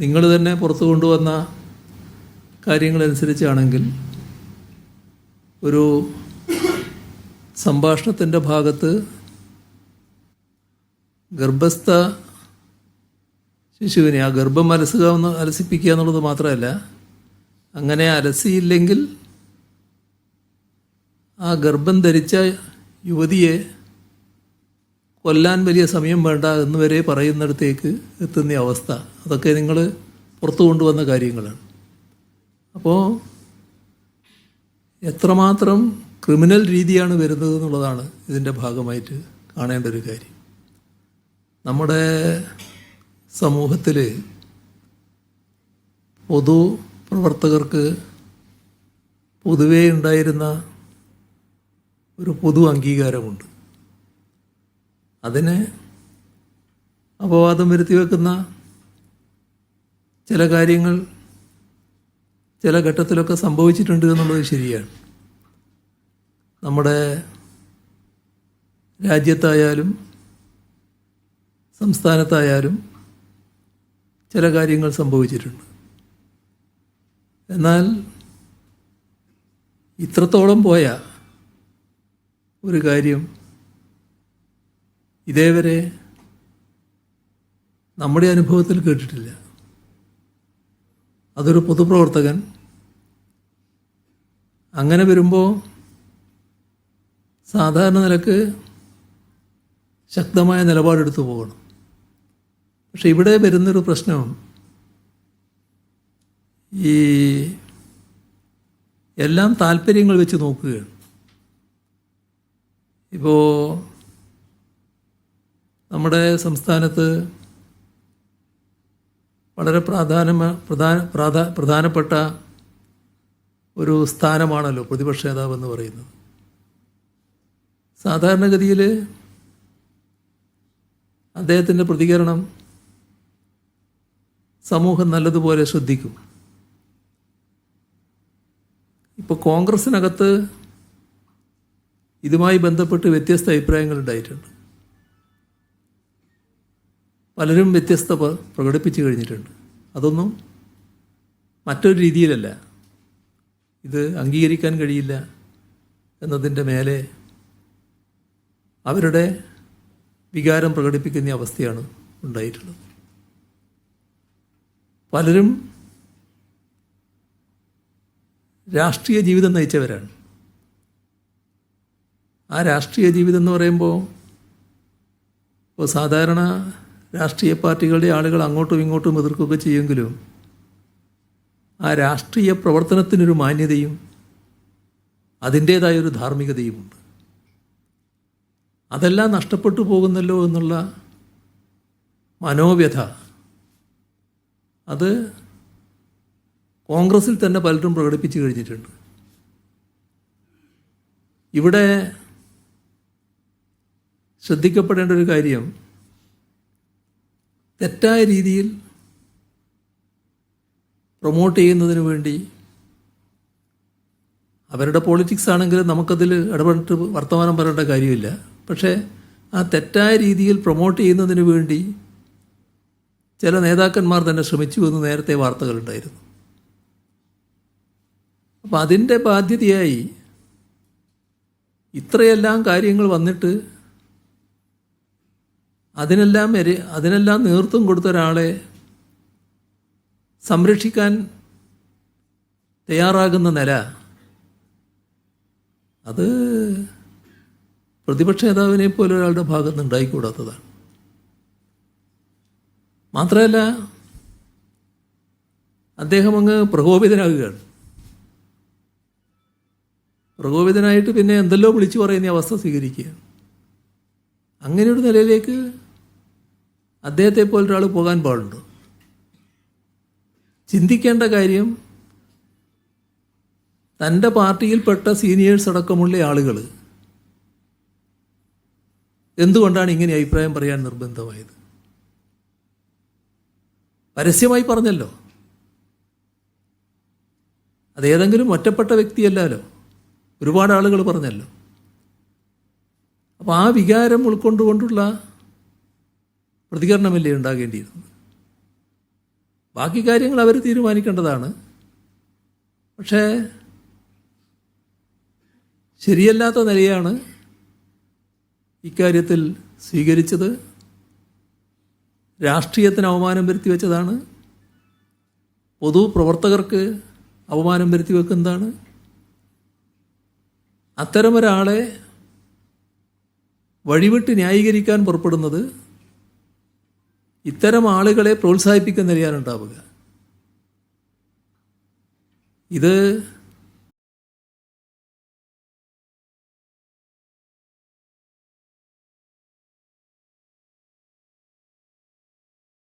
നിങ്ങൾ തന്നെ പുറത്തു കൊണ്ടുവന്ന കാര്യങ്ങളനുസരിച്ചാണെങ്കിൽ ഒരു സംഭാഷണത്തിന്റെ ഭാഗത്ത് ഗർഭസ്ഥ ശിശുവിനെ ആ ഗർഭം അലസുക എന്ന് അലസിപ്പിക്കുക എന്നുള്ളത് മാത്രമല്ല അങ്ങനെ അലസിയില്ലെങ്കിൽ ആ ഗർഭം ധരിച്ച യുവതിയെ കൊല്ലാൻ വലിയ സമയം വേണ്ട എന്ന് വരെ പറയുന്നിടത്തേക്ക് എത്തുന്ന അവസ്ഥ. അതൊക്കെ നിങ്ങൾ പുറത്തു കൊണ്ടുവന്ന കാര്യങ്ങളാണ്. അപ്പോൾ എത്രമാത്രം ക്രിമിനൽ രീതിയാണ് വരുന്നത് എന്നുള്ളതാണ് ഇതിന്റെ ഭാഗമായിട്ട് കാണേണ്ട ഒരു കാര്യം. നമ്മുടെ സമൂഹത്തിൽ പൊതു പ്രവർത്തകർക്ക് പൊതുവേ ഉണ്ടായിരുന്ന ഒരു പൊതു അംഗീകാരമുണ്ട്. അതിന് അപവാദം വരുത്തി വെക്കുന്ന ചില കാര്യങ്ങൾ ചില ഘട്ടത്തിലൊക്കെ സംഭവിച്ചിട്ടുണ്ട് എന്നുള്ളത് ശരിയാണ്. നമ്മുടെ രാജ്യത്തായാലും സംസ്ഥാനത്തായാലും ചില കാര്യങ്ങൾ സംഭവിച്ചിട്ടുണ്ട്. എന്നാൽ ഇത്രത്തോളം പോയ ഒരു കാര്യം ഇതേവരെ നമ്മുടെ അനുഭവത്തിൽ കേട്ടിട്ടില്ല. അതൊരു പൊതുപ്രവർത്തകൻ അങ്ങനെ വരുമ്പോൾ സാധാരണ നിലയ്ക്ക് ശക്തമായ നിലപാടെടുത്തു പോകണം. പക്ഷെ ഇവിടെ വരുന്നൊരു പ്രശ്നം ഈ എല്ലാം താല്പര്യങ്ങൾ വെച്ച് നോക്കുകയാണ്. ഇപ്പോൾ നമ്മുടെ സംസ്ഥാനത്ത് വളരെ പ്രാധാന്യ പ്രധാന പ്രാധാ പ്രധാനപ്പെട്ട ഒരു സ്ഥാനമാണല്ലോ പ്രതിപക്ഷ നേതാവ് എന്ന് പറയുന്നത്. സാധാരണഗതിയിൽ അദ്ദേഹത്തിന്റെ പ്രതികരണം സമൂഹം നല്ലതുപോലെ ശ്രദ്ധിക്കും. ഇപ്പോൾ കോൺഗ്രസ്സിനകത്ത് ഇതുമായി ബന്ധപ്പെട്ട് വ്യത്യസ്ത അഭിപ്രായങ്ങൾ ഉണ്ടായിട്ടുണ്ട്. പലരും വ്യത്യസ്ത പ്രകടിപ്പിച്ചു കഴിഞ്ഞിട്ടുണ്ട്. അതൊന്നും മറ്റൊരു രീതിയിലല്ല. ഇത് അംഗീകരിക്കാൻ കഴിയില്ല എന്നതിന്റെ മേലെ അവരുടെ വികാരം പ്രകടിപ്പിക്കുന്ന അവസ്ഥയാണ് ഉണ്ടായിട്ടുള്ളത്. പലരും രാഷ്ട്രീയ ജീവിതം നയിച്ചവരാണ്. ആ രാഷ്ട്രീയ ജീവിതം എന്ന് പറയുമ്പോൾ ഇപ്പോൾ സാധാരണ രാഷ്ട്രീയ പാർട്ടികളുടെ ആളുകൾ അങ്ങോട്ടും ഇങ്ങോട്ടും എതിർക്കുകയൊക്കെ ചെയ്യുമെങ്കിലും? ആ രാഷ്ട്രീയ പ്രവർത്തനത്തിനൊരു മാന്യതയും അതിന്റേതായൊരു ധാർമ്മികതയുമുണ്ട്. അതെല്ലാം നഷ്ടപ്പെട്ടു പോകുന്നല്ലോ എന്നുള്ള മനോവ്യഥ. അത് കോൺഗ്രസിൽ തന്നെ പലരും പ്രകടിപ്പിച്ചു കഴിഞ്ഞിട്ടുണ്ട്. ഇവിടെ ശ്രദ്ധിക്കപ്പെടേണ്ട ഒരു കാര്യം തെറ്റായ രീതിയിൽ പ്രൊമോട്ട് ചെയ്യുന്നതിന് വേണ്ടി അവരുടെ പോളിറ്റിക്സ് ആണെങ്കിൽ നമുക്കതിൽ ഇടപെട്ട് വർത്തമാനം പറയേണ്ട കാര്യമില്ല. പക്ഷേ ആ തെറ്റായ രീതിയിൽ പ്രൊമോട്ട് ചെയ്യുന്നതിന് വേണ്ടി ചില നേതാക്കന്മാർ തന്നെ ശ്രമിച്ചു എന്ന് നേരത്തെ വാർത്തകളുണ്ടായിരുന്നു അപ്പം അതിന്റെ ബാധ്യതയായി ഇത്രയെല്ലാം കാര്യങ്ങൾ വന്നിട്ട് അതിനെല്ലാം എരി അതിനെല്ലാം നേതൃത്വം കൊടുത്ത ഒരാളെ സംരക്ഷിക്കാൻ തയ്യാറാകുന്ന നില അത് പ്രതിപക്ഷ നേതാവിനെ പോലെ ഒരാളുടെ ഭാഗത്ത് ഉണ്ടായിക്കൂടാത്തതാണ്. മാത്രമല്ല അദ്ദേഹം അങ്ങ് പ്രകോപിതനാകുകയാണ്. പ്രകോപിതനായിട്ട് പിന്നെ എന്തെല്ലോ വിളിച്ചു പറയുന്ന അവസ്ഥ സ്വീകരിക്കുക അങ്ങനെ ഒരു നിലയിലേക്ക് അദ്ദേഹത്തെ പോലെ ഒരാൾ പോകാൻ പാടുണ്ടോ? ചിന്തിക്കേണ്ട കാര്യം തന്റെ പാർട്ടിയിൽപ്പെട്ട സീനിയേഴ്സ് അടക്കമുള്ള ആളുകൾ എന്തുകൊണ്ടാണ് ഇങ്ങനെ അഭിപ്രായം പറയാൻ നിർബന്ധമായത്? പരസ്യമായി പറഞ്ഞല്ലോ. അതേതെങ്കിലും ഒറ്റപ്പെട്ട വ്യക്തിയല്ലല്ലോ. ഒരുപാട് ആളുകൾ പറഞ്ഞല്ലോ. അപ്പോൾ ആ വികാരം ഉൾക്കൊണ്ടുകൊണ്ടുള്ള പ്രതികരണമല്ലേ ഉണ്ടാകേണ്ടിയിരുന്നത് ബാക്കി കാര്യങ്ങൾ അവർ തീരുമാനിക്കേണ്ടതാണ്. പക്ഷേ ശരിയല്ലാത്ത നിലയാണ് ഇക്കാര്യത്തിൽ സ്വീകരിച്ചത്. രാഷ്ട്രീയത്തിന് അവമാനം വരുത്തി വെച്ചതാണ്. പൊതുപ്രവർത്തകർക്ക് അവമാനം വരുത്തി വെക്കുന്നതാണ്. അത്തരമൊരാളെ വഴിവിട്ട് ന്യായീകരിക്കാൻ പുറപ്പെടുന്നത് ഇത്തരം ആളുകളെ പ്രോത്സാഹിപ്പിക്കുന്ന നിലയാണ് ഉണ്ടാവുക ഇത്